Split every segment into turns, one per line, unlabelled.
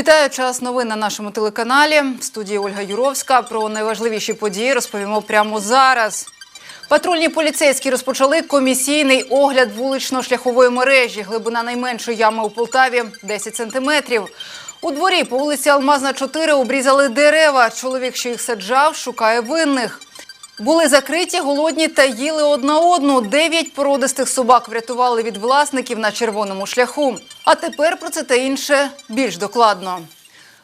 Вітаю час новин на нашому телеканалі. В студії Ольга Юровська. Про найважливіші події розповімо прямо зараз. Патрульні поліцейські розпочали комісійний огляд вулично-шляхової мережі. Глибина найменшої ями у Полтаві 10 сантиметрів. У дворі по вулиці Алмазна 4 обрізали дерева. Чоловік, що їх саджав, шукає винних. Були закриті, голодні та їли одна одну. Дев'ять породистих собак врятували від власників на червоному шляху. А тепер про це та інше більш докладно.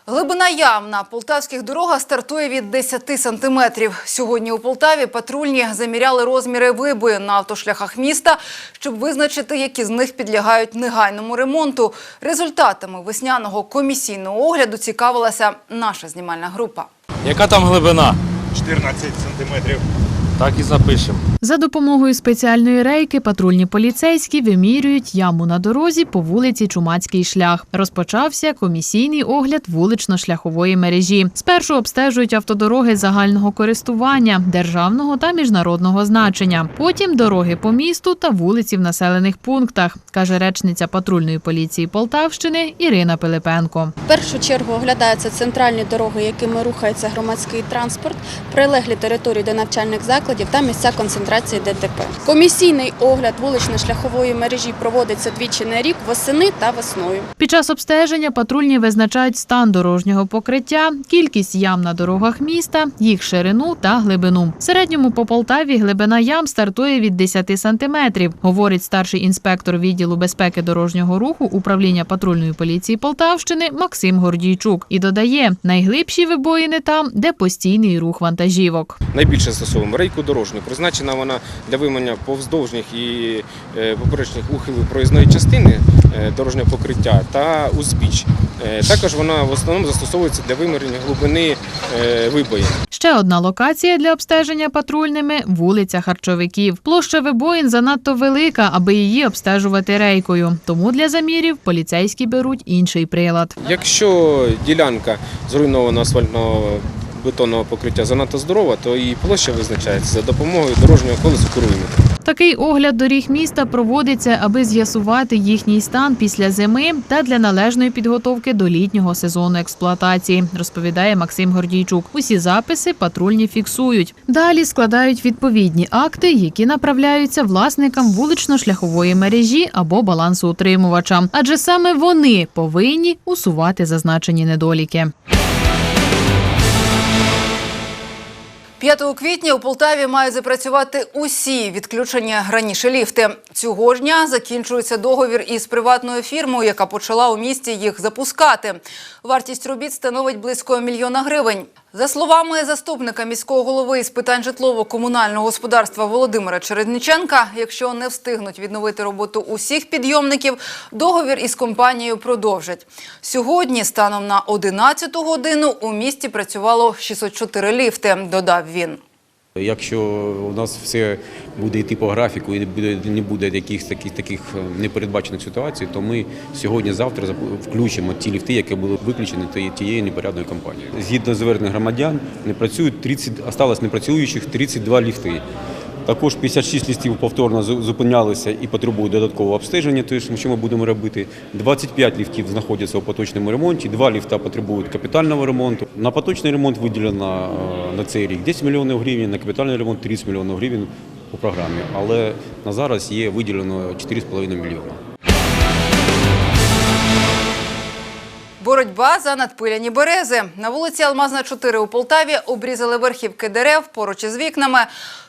Глибина ям на полтавських дорогах стартує від 10 сантиметрів. Сьогодні у Полтаві патрульні заміряли розміри вибою на автошляхах міста, щоб визначити, які з них підлягають негайному ремонту. Результатами весняного комісійного огляду цікавилася наша знімальна група.
Яка там глибина?
14 сантиметрів.
Так і запишемо.
За допомогою спеціальної рейки патрульні поліцейські вимірюють яму на дорозі по вулиці Чумацький шлях. Розпочався комісійний огляд вулично-шляхової мережі. Спершу обстежують автодороги загального користування, державного та міжнародного значення. Потім дороги по місту та вулиці в населених пунктах, каже речниця патрульної поліції Полтавщини Ірина Пилипенко.
В першу чергу оглядаються центральні дороги, якими рухається громадський транспорт, прилеглі території до навчальних закладів та місця концентрації ДТП. Комісійний огляд вулично-шляхової мережі проводиться двічі на рік восени та весною.
Під час обстеження патрульні визначають стан дорожнього покриття, кількість ям на дорогах міста, їх ширину та глибину. В середньому по Полтаві глибина ям стартує від 10 сантиметрів, говорить старший інспектор відділу безпеки дорожнього руху управління патрульної поліції Полтавщини Максим Гордійчук. І додає, найглибші вибоїни там, де постійний рух вантажівок.
Найбільше застосовуємо рейку дорожню. Призначена вона для вимання повздовжніх і е, поперечних ухилів проїзної частини е, дорожнього покриття та узбіч. Е, Також вона в основному застосовується для виміряння глибини вибоїн.
Ще одна локація для обстеження патрульними вулиця Харчовиків. Площа вибоїн занадто велика, аби її обстежувати рейкою. Тому для замірів поліцейські беруть інший прилад.
Якщо ділянка зруйнована асфальтного бетонного покриття занадто здорова, то її площа визначається за допомогою дорожнього колесу куруйметра.
Такий огляд доріг міста проводиться, аби з'ясувати їхній стан після зими та для належної підготовки до літнього сезону експлуатації, розповідає Максим Гордійчук. Усі записи патрульні фіксують. Далі складають відповідні акти, які направляються власникам вулично-шляхової мережі або балансоутримувачам, адже саме вони повинні усувати зазначені недоліки.
5 квітня у Полтаві мають запрацювати усі відключені раніше ліфти. Цього ж дня закінчується договір із приватною фірмою, яка почала у місті їх запускати. Вартість робіт становить близько мільйона гривень. За словами заступника міського голови з питань житлово-комунального господарства Володимира Чередниченка, якщо не встигнуть відновити роботу усіх підйомників, договір із компанією продовжать. Сьогодні, станом на 11 годину, у місті працювало 604 ліфти, додав він.
Якщо у нас все буде йти по графіку і не буде якихось таких, таких е, непередбачених ситуацій, то ми сьогодні-завтра включимо ті ліфти, які були виключені тією- непорядною компанією. Згідно звернень громадян, не працюють 30, осталось непрацюючих 32 ліфти. Також 56 ліфтів повторно зупинялися і потребують додаткового обстеження, тобто, що ми будемо робити. 25 ліфтів знаходяться у поточному ремонті, два ліфта потребують капітального ремонту. На поточний ремонт виділено е, на цей рік 10 мільйонів гривень, на капітальний ремонт 30 мільйонів гривень по програмі. Але на зараз є виділено 4,5 мільйона.
Боротьба за надпиляні берези. На вулиці Алмазна 4 у Полтаві обрізали верхівки дерев поруч із вікнами.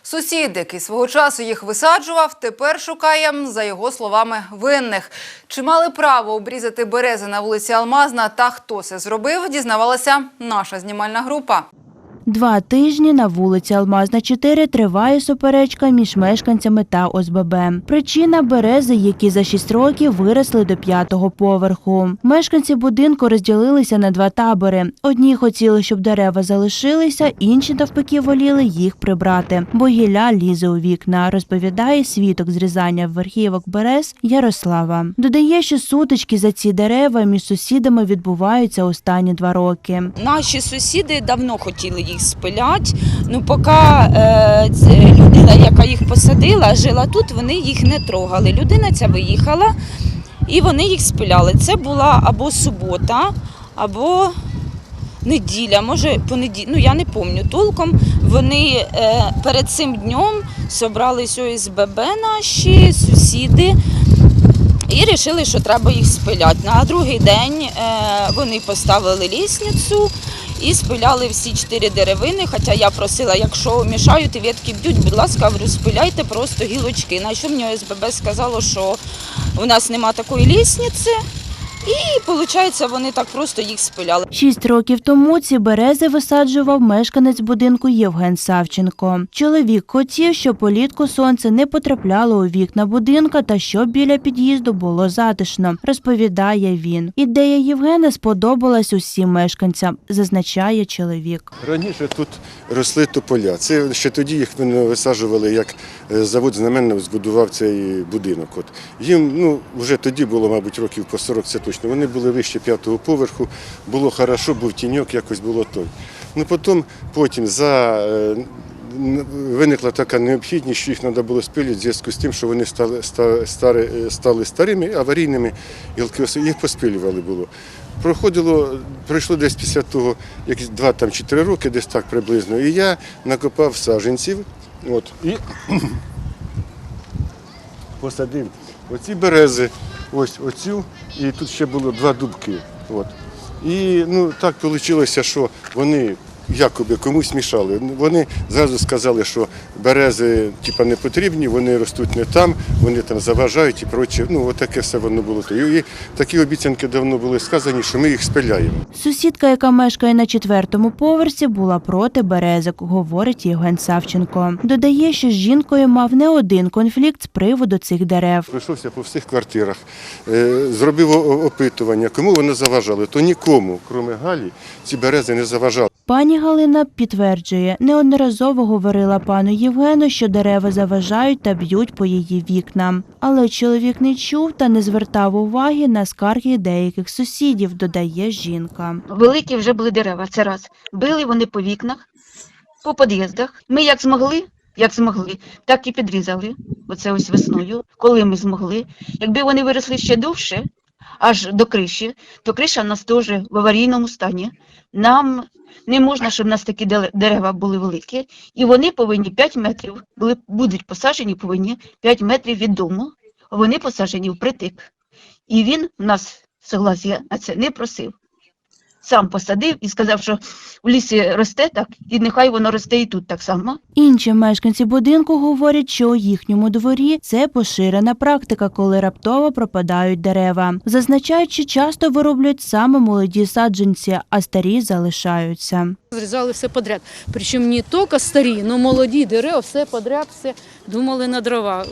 Сусід, який свого часу їх висаджував, тепер шукає, за його словами, винних. Чи мали право обрізати берези на вулиці Алмазна та хто це зробив, дізнавалася наша знімальна група.
Два тижні на вулиці Алмазна 4 триває суперечка між мешканцями та ОСББ. Причина берези, які за 6 років виросли до п'ятого поверху. Мешканці будинку розділилися на два табори. Одні хотіли, щоб дерева залишилися, інші навпаки воліли їх прибрати, бо гілля лізе у вікна, розповідає свідок зрізання верхівок берез Ярослава. Додає, що сутички за ці дерева між сусідами відбуваються останні два роки.
Наші сусіди давно хотіли їх спиляти. Ну, поки е, людина, яка їх посадила, жила тут, вони їх не трогали. Людина ця виїхала і вони їх спиляли. Це була або субота, або неділя, може понеділя, ну я не пам'ятаю толком. Вони е, перед цим днем зібрались ОСББ наші сусіди. І вирішили, що треба їх спиляти. На другий день е, вони поставили лісницю і спиляли всі чотири деревини. Хоча я просила, якщо мішають і ветки б'ють, будь ласка, говорю, спиляйте просто гілочки. На що мені ОСББ сказало, що у нас нема такої лісниці. І виходить, вони так просто їх спиляли.
Шість років тому ці берези висаджував мешканець будинку Євген Савченко. Чоловік хотів, щоб улітку сонце не потрапляло у вікна будинка та щоб біля під'їзду було затишно, розповідає він. Ідея Євгена сподобалась усім мешканцям, зазначає чоловік.
Раніше тут росли тополя. Це ще тоді їх висаджували, як е, завод знаменник збудував цей будинок. От. Їм ну, вже тоді було, мабуть, років по 40 це точно. Вони були вище п'ятого поверху, було хорошо, був тіньок, якось було той. Ну потім, потім за, е, виникла така необхідність, що їх треба було спилити в зв'язку з тим, що вони стали, ста- е, стали старими, аварійними, гілки їх поспилювали було. Проходило, пройшло десь після того, як два там чи три роки, десь так приблизно. І я накопав саджанців. От, і посадив оці берези, ось оцю, і тут ще було два дубки. От. І ну, так вийшло, що вони якоби комусь мішали. Вони зразу сказали, що берези типа, не потрібні, вони ростуть не там, вони там заважають і проче. Ну, отаке все воно було. І такі обіцянки давно були сказані, що ми їх спиляємо.
Сусідка, яка мешкає на четвертому поверсі, була проти березок, говорить Євген Савченко. Додає, що з жінкою мав не один конфлікт з приводу цих дерев.
Пройшовся по всіх квартирах, е, зробив опитування, кому вони заважали. То нікому, крім Галі, ці берези не заважали.
Пані Галина підтверджує, неодноразово говорила пану Євгену, що дерева заважають та б'ють по її вікнам. Але чоловік не чув та не звертав уваги на скарги деяких сусідів, додає жінка.
Великі вже були дерева, це раз. Били вони по вікнах, по під'їздах. Ми як змогли, як змогли, так і підрізали. Оце ось весною, коли ми змогли. Якби вони виросли ще довше, аж до криші, то криша в нас теж в аварійному стані. Нам не можна, щоб в нас такі дерева були великі, і вони повинні 5 метрів, були, будуть посаджені повинні 5 метрів від дому. Вони посаджені впритик. І він в нас согласія на це не просив сам посадив і сказав, що в лісі росте так, і нехай воно росте і тут так само.
Інші мешканці будинку говорять, що у їхньому дворі це поширена практика, коли раптово пропадають дерева. Зазначають, що часто вироблюють саме молоді саджанці, а старі залишаються.
Зрізали все подряд. Причому не тільки старі, але молоді дерева, все подряд, все думали на дрова.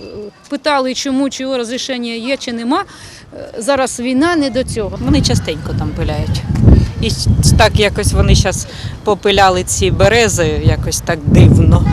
Питали, чому, чого розрішення є чи нема. Е, Зараз війна не до цього.
Вони частенько там пиляють. І так якось вони зараз попиляли ці берези, якось так дивно.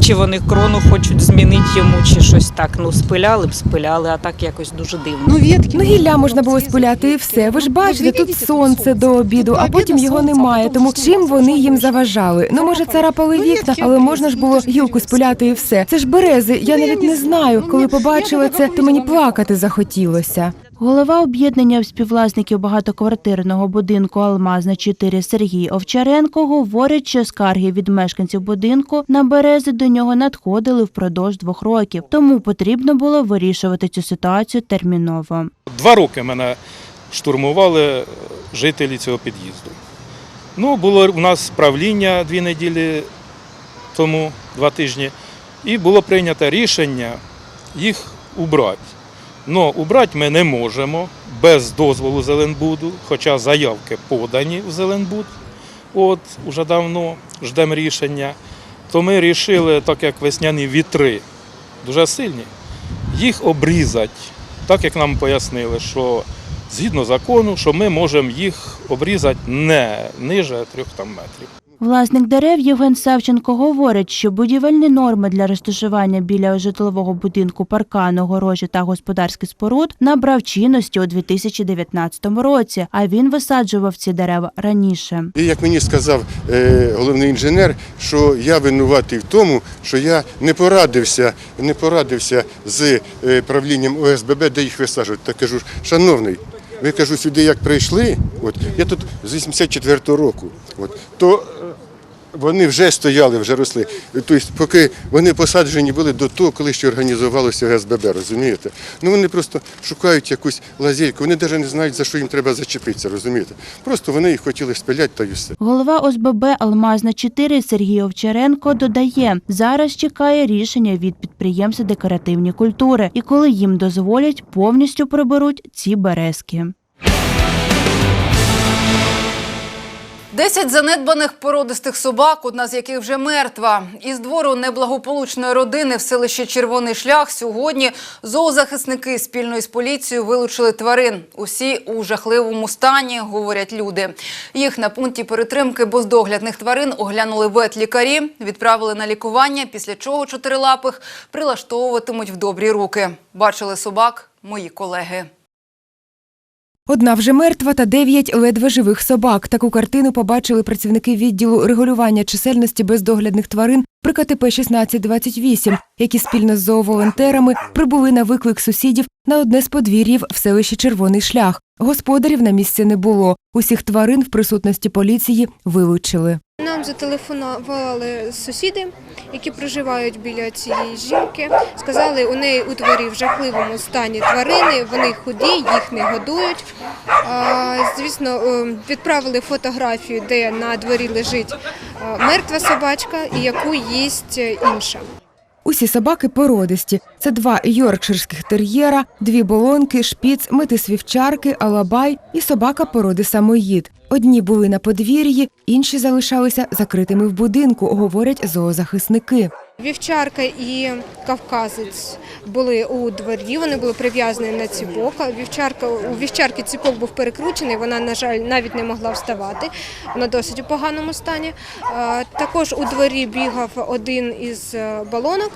Чи вони крону хочуть змінити йому, чи щось так. Ну, спиляли б, спиляли, а так якось дуже дивно.
Ну, ветки.
Ну, гілля можна було спиляти і все. Ви ж бачите, тут сонце до обіду, а потім його немає. Тому чим вони їм заважали? Ну може, царапали вікна, але можна ж було гілку спиляти і все. Це ж берези. Я навіть не знаю. Коли побачила це, то мені плакати захотілося.
Голова об'єднання співвласників багатоквартирного будинку Алмазна 4 Сергій Овчаренко говорить, що скарги від мешканців будинку на берези до нього надходили впродовж двох років, тому потрібно було вирішувати цю ситуацію терміново.
Два роки мене штурмували жителі цього під'їзду. Ну, було у нас правління дві неділі тому, два тижні, і було прийнято рішення їх убрати. Но убрати ми не можемо без дозволу Зеленбуду, хоча заявки подані в Зеленбуд, от уже давно ждемо рішення. То ми вирішили, так як весняні вітри дуже сильні, їх обрізати, так як нам пояснили, що згідно закону, що ми можемо їх обрізати не ниже трьох метрів.
Власник дерев Євген Савченко говорить, що будівельні норми для розташування біля житлового будинку паркану, огорожі та господарських споруд набрав чинності у 2019 році, а він висаджував ці дерева раніше.
І як мені сказав е, головний інженер, що я винуватий в тому, що я не порадився, не порадився з е, правлінням ОСББ, де їх висаджувати. Так кажу, шановний, Ми кажу, сюди як прийшли, от, я тут з 84-го року, от, то вони вже стояли, вже росли. Тобто, поки вони посаджені були до того, коли ще організувалося ГСББ, розумієте? Ну вони просто шукають якусь лазейку, вони навіть не знають, за що їм треба зачепитися, розумієте? Просто вони їх хотіли спиляти та й все.
Голова ОСББ Алмазна 4 Сергій Овчаренко додає, зараз чекає рішення від підприємства декоративні культури, і коли їм дозволять, повністю приберуть ці березки.
Десять занедбаних породистих собак, одна з яких вже мертва. Із двору неблагополучної родини в селищі Червоний Шлях сьогодні зоозахисники спільно із поліцією вилучили тварин. Усі у жахливому стані, говорять люди. Їх на пункті перетримки бездоглядних тварин оглянули ветлікарі, відправили на лікування, після чого чотирилапих прилаштовуватимуть в добрі руки. Бачили собак мої колеги.
Одна вже мертва та дев'ять ледве живих собак. Таку картину побачили працівники відділу регулювання чисельності бездоглядних тварин при КТП 1628, які спільно з зооволонтерами прибули на виклик сусідів на одне з подвір'їв в селищі Червоний Шлях. Господарів на місці не було. Усіх тварин в присутності поліції вилучили.
Нам зателефонували сусіди, які проживають біля цієї жінки. Сказали, у неї у дворі в жахливому стані тварини, вони худі, їх не годують. Звісно, відправили фотографію, де на дворі лежить мертва собачка яку їсть е, інша.
Усі собаки породисті. Це два йоркширських тер'єра, дві болонки, шпіц, метис вівчарки, алабай і собака породи самоїд. Одні були на подвір'ї, інші залишалися закритими в будинку, говорять зоозахисники.
Вівчарка і кавказець були у дворі, вони були прив'язані на ціпок. Вівчарка, у вівчарки ціпок був перекручений, вона, на жаль, навіть не могла вставати. Вона досить у поганому стані. Е, Також у дворі бігав один із е, балонок.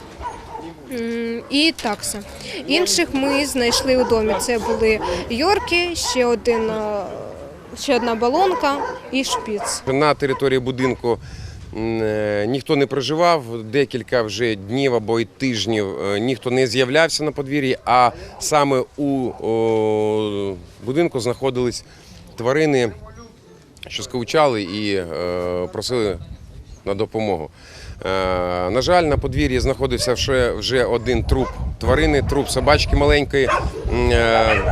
І такса. Інших ми знайшли у домі. Це були Йорки, ще один, е, ще одна балонка і шпіц.
На території будинку ніхто не проживав, декілька вже днів або й тижнів е, ніхто не з'являвся на подвір'ї, а саме у будинку знаходились тварини, що скавчали і е, просили на допомогу. Е, На жаль, на подвір'ї знаходився вже, вже один труп тварини, труп собачки маленької. е,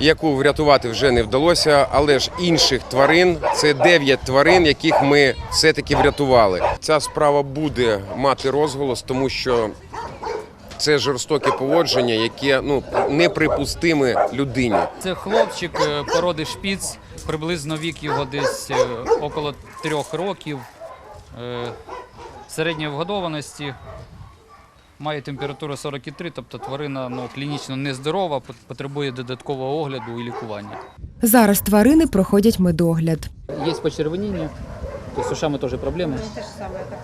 яку врятувати вже не вдалося, але ж інших тварин це 9 тварин, яких ми все-таки врятували. Ця справа буде мати розголос, тому що це жорстоке поводження, яке ну неприпустиме людині.
Це хлопчик е, породи шпіц, приблизно вік його десь е, около трьох років, е, середньої вгодованості, має температуру 43, тобто тварина ну, клінічно нездорова, потребує додаткового огляду і лікування.
Зараз тварини проходять медогляд.
Є почервоніння, то з ушами теж проблеми. Те ж саме, так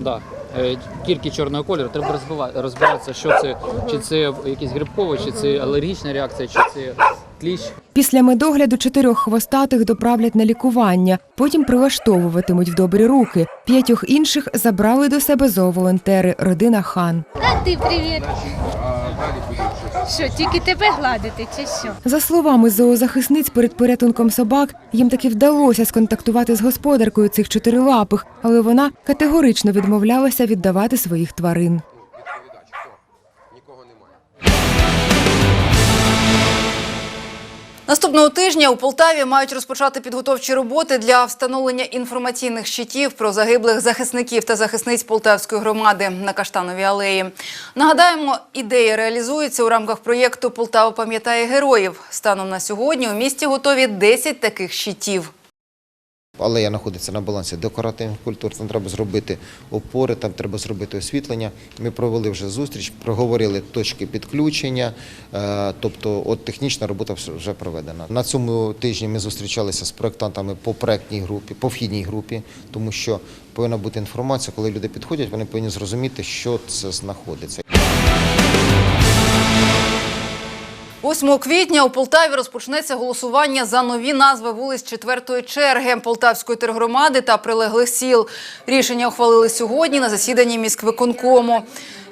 Да. Е, Тільки чорного кольору, треба розбиратися, що це, чи це якийсь грибковий, чи це алергічна реакція, чи це кліщ.
Після медогляду чотирьох хвостатих доправлять на лікування, потім прилаштовуватимуть в добрі руки. П'ятьох інших забрали до себе зооволонтери, родина хан.
А ти привіт. Що, тільки тебе гладити, чи що?
За словами зоозахисниць, перед порятунком собак їм таки вдалося сконтактувати з господаркою цих чотирилапих, але вона категорично відмовлялася віддавати своїх тварин.
Наступного тижня у Полтаві мають розпочати підготовчі роботи для встановлення інформаційних щитів про загиблих захисників та захисниць Полтавської громади на Каштановій алеї. Нагадаємо, ідея реалізується у рамках проєкту Полтава пам'ятає героїв. Станом на сьогодні у місті готові 10 таких щитів.
Алея знаходиться на балансі декоративних культур, там треба зробити опори, там треба зробити освітлення. Ми провели вже зустріч, проговорили точки підключення, е, тобто от технічна робота вже проведена. На цьому тижні ми зустрічалися з проєктантами по проєктній групі, по вхідній групі, тому що повинна бути інформація, коли люди підходять, вони повинні зрозуміти, що це знаходиться.
8 квітня у Полтаві розпочнеться голосування за нові назви вулиць четвертої черги Полтавської тергромади та прилеглих сіл. Рішення ухвалили сьогодні на засіданні міськвиконкому.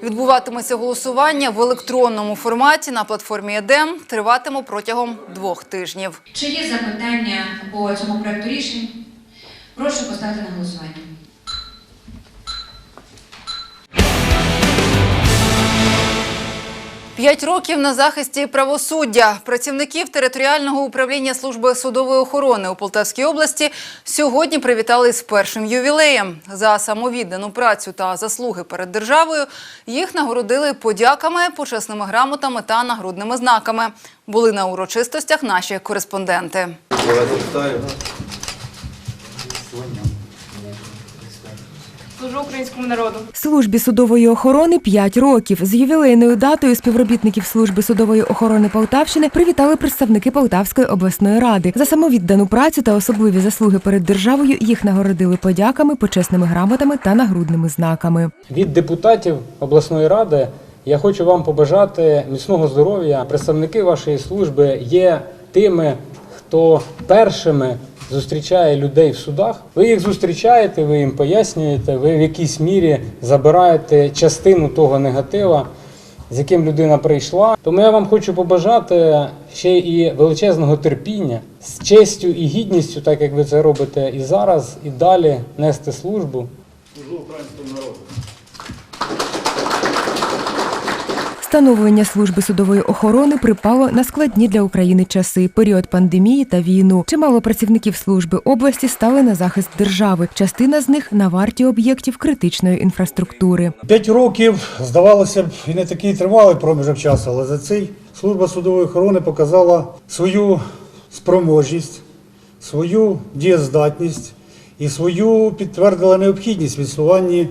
Відбуватиметься голосування в електронному форматі на платформі ЕДЕМ. Триватиме протягом двох тижнів.
Чи є запитання по цьому проекту рішень? Прошу поставити на голосування.
П'ять років на захисті правосуддя працівників територіального управління служби судової охорони у Полтавській області сьогодні привітали з першим ювілеєм за самовіддану працю та заслуги перед державою. Їх нагородили подяками, почесними грамотами та нагрудними знаками. Були на урочистостях наші кореспонденти.
Служу українському народу.
Службі судової охорони 5 років. З ювілейною датою співробітників служби судової охорони Полтавщини привітали представники Полтавської обласної ради. За самовіддану працю та особливі заслуги перед державою їх нагородили подяками, почесними грамотами та нагрудними знаками.
Від депутатів обласної ради я хочу вам побажати міцного здоров'я. Представники вашої служби є тими, хто першими зустрічає людей в судах. Ви їх зустрічаєте, ви їм пояснюєте, ви в якійсь мірі забираєте частину того негатива, з яким людина прийшла. Тому я вам хочу побажати ще і величезного терпіння, з честю і гідністю, так як ви це робите і зараз, і далі нести службу.
Становлення служби судової охорони припало на складні для України часи період пандемії та війну. Чимало працівників служби області стали на захист держави. Частина з них на варті об'єктів критичної інфраструктури.
П'ять років, здавалося б, і не такий тривалий проміжок часу, але за цей служба судової охорони показала свою спроможність, свою дієздатність і свою підтвердила необхідність в існуванні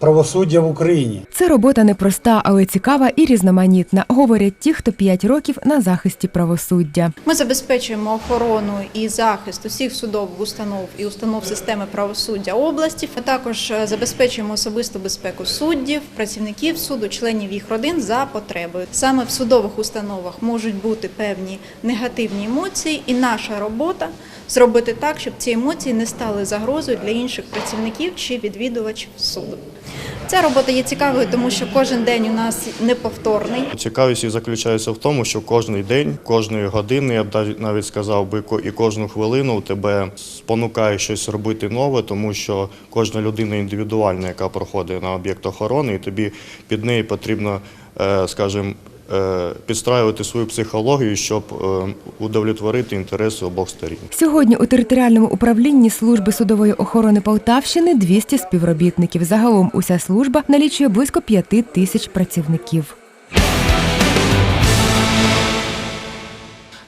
правосуддя в Україні.
Це робота непроста, але цікава і різноманітна, говорять ті, хто 5 років на захисті правосуддя.
Ми забезпечуємо охорону і захист усіх судових установ і установ системи правосуддя області. Ми також е, забезпечуємо особисту безпеку суддів, працівників суду, членів їх родин за потребою. Саме в судових установах можуть бути певні негативні емоції, і наша робота зробити так, щоб ці емоції не стали загрозою для інших працівників чи відвідувачів суду. Ця робота є цікавою, тому що кожен день у нас неповторний.
Цікавість і заключається в тому, що кожен день, кожної години, я б навіть- сказав би, і кожну хвилину тебе спонукає щось робити нове, тому що кожна людина індивідуальна, яка проходить на об'єкт охорони, і тобі під неї потрібно, е, скажімо, підстраювати свою психологію, щоб е, удовлетворити інтереси обох сторін.
Сьогодні у територіальному управлінні служби судової охорони Полтавщини 200 співробітників. Загалом уся служба налічує близько 5 тисяч працівників.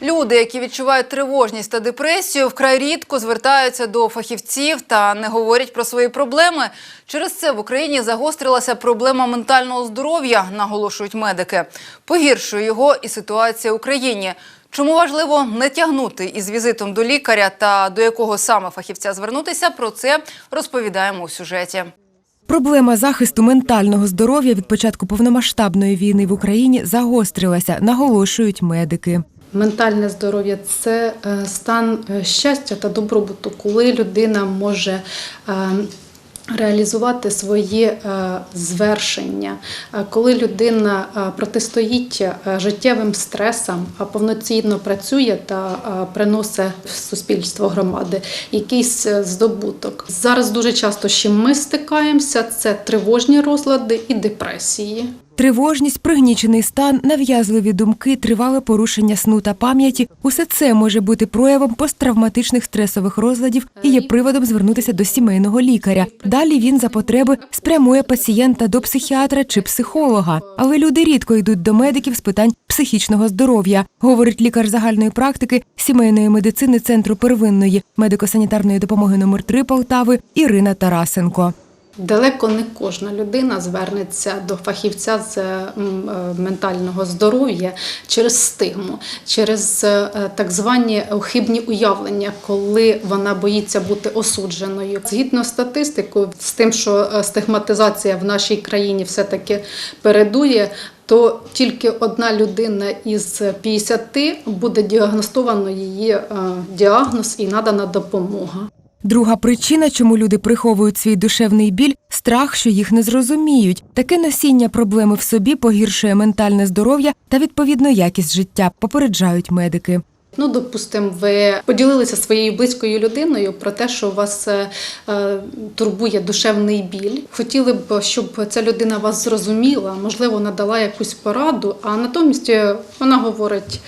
Люди, які відчувають тривожність та депресію, вкрай рідко звертаються до фахівців та не говорять про свої проблеми. Через це в Україні загострилася проблема ментального здоров'я, наголошують медики. Погіршує його і ситуація в Україні. Чому важливо не тягнути із візитом до лікаря та до якого саме фахівця звернутися? Про це розповідаємо у сюжеті.
Проблема захисту ментального здоров'я від початку повномасштабної війни в Україні загострилася, наголошують медики.
Ментальне здоров'я це е, стан е, щастя та добробуту, коли людина може е, реалізувати свої звершення, коли людина протистоїть життєвим стресам, а повноцінно працює та приносить в суспільство громади якийсь здобуток. Зараз дуже часто з чим ми стикаємося, це тривожні розлади і депресії.
Тривожність, пригнічений стан, нав'язливі думки, тривале порушення сну та пам'яті – усе це може бути проявом посттравматичних стресових розладів і є приводом звернутися до сімейного лікаря. Далі він за потреби спрямує пацієнта до психіатра чи психолога. Але люди рідко йдуть до медиків з питань психічного здоров'я, говорить лікар загальної практики сімейної медицини Центру первинної медико-санітарної допомоги номер 3 Полтави Ірина Тарасенко.
Далеко не кожна людина звернеться до фахівця з е, ментального здоров'я через стигму, через е, так звані хибні уявлення, коли вона боїться бути осудженою. Згідно статистику, з тим, що е, стигматизація в нашій країні все-таки передує, то тільки одна людина із 50 буде діагностовано її діагноз і надана допомога.
Друга причина, чому люди приховують свій душевний біль страх, що їх не зрозуміють. Таке носіння проблеми в собі погіршує ментальне здоров'я та відповідно якість життя, попереджають медики.
Ну, допустимо, ви поділилися своєю близькою людиною про те, що вас е, е, турбує душевний біль. Хотіли б, щоб ця людина вас зрозуміла, можливо, надала якусь пораду, а натомість е, вона говорить.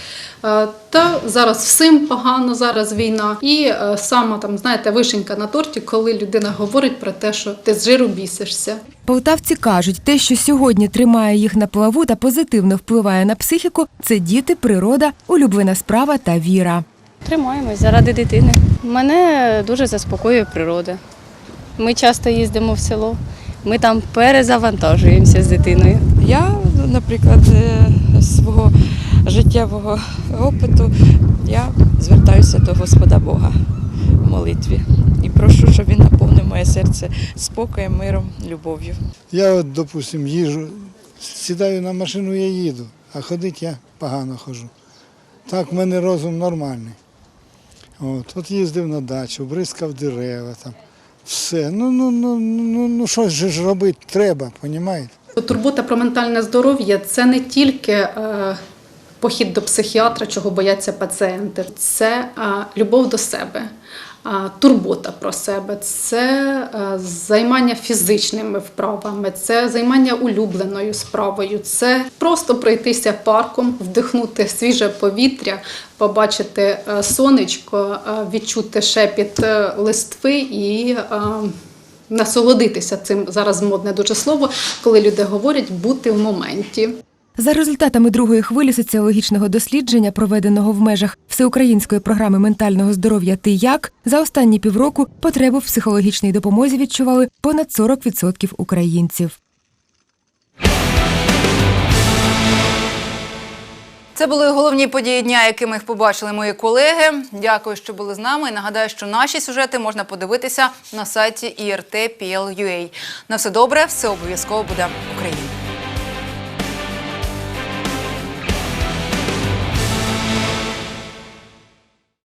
Та зараз всім погано, зараз війна. І сама там, знаєте, вишенька на торті, коли людина говорить про те, що ти з жиру бісишся.
Полтавці кажуть, те, що сьогодні тримає їх на плаву та позитивно впливає на психіку, це діти, природа, улюблена справа та віра.
Тримаємось заради дитини. Мене дуже заспокоює природа. Ми часто їздимо в село, ми там перезавантажуємося з дитиною.
Я, наприклад, е, з свого життєвого опиту я звертаюся до Господа Бога в молитві і прошу, щоб він наповнив моє серце спокоєм, миром, любов'ю.
Я от, допустим, їжу, сідаю на машину, я їду, а ходити я погано ходжу. Так в мене розум нормальний. От, от їздив на дачу, бризкав дерева там. Все. Ну, ну, ну, ну, ну щось ж робити треба, розумієте?
Турбота про ментальне здоров'я це не тільки е, похід до психіатра, чого бояться пацієнти, це е, любов до себе, турбота про себе, це е, займання фізичними вправами, це займання улюбленою справою, це просто пройтися парком, вдихнути свіже повітря, побачити е, сонечко, е, відчути шепіт листви і. насолодитися цим зараз модне дуже слово, коли люди говорять бути в моменті.
За результатами другої хвилі соціологічного дослідження, проведеного в межах всеукраїнської програми ментального здоров'я Ти як за останні півроку потребу в психологічній допомозі відчували понад 40% українців.
Це були головні події дня, якими їх побачили мої колеги. Дякую, що були з нами. І нагадаю, що наші сюжети можна подивитися на сайті IRT.PL.UA. На все добре, все обов'язково буде Україна.